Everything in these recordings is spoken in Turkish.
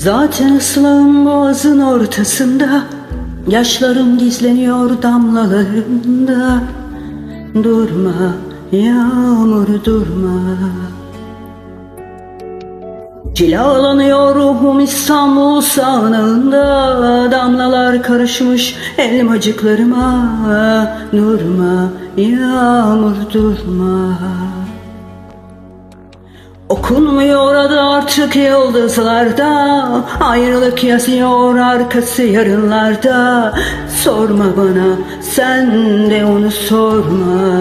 Zaten ıslağım boğazın ortasında Yaşlarım gizleniyor damlalarında. Durma yağmur durma. Cilalanıyor ruhum İstanbul sağanağında Damlalar karışmış elmacıklarıma. Durma yağmur durma Okunmuyor adı artık yıldızlarda. Ayrılık yazıyor arkası yarınlarda. Sorma bana sen de onu sorma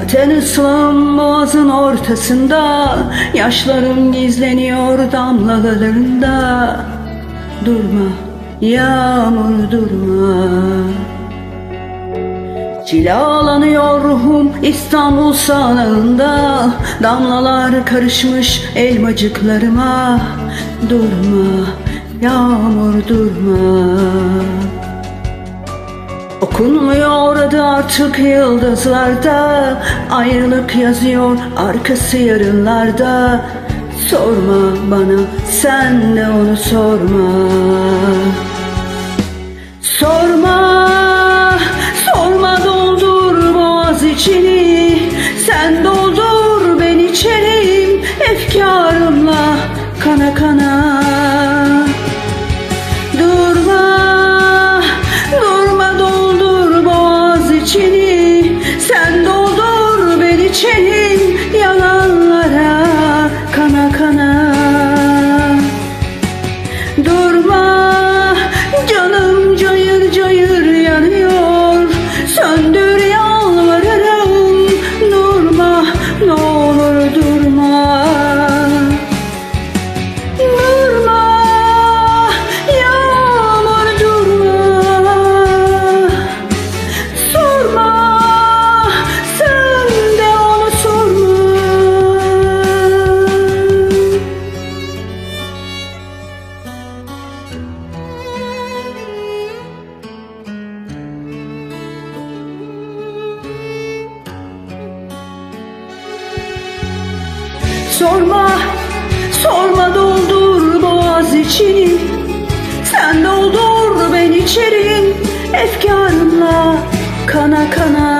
Zaten ıslağım boğazın ortasında Yaşlarım gizleniyor damlalarında. Durma yağmur durma. Cilalanıyor ruhum İstanbul sağlığında Damlalar karışmış elmacıklarıma. Durma yağmur durma Okunmuyor adı artık yıldızlarda. Ayrılık yazıyor arkası yarınlarda. Sorma bana sen de onu sorma Sorma, sorma doldur boğaz içini Sen doldur ben içerim efkarımla kana kana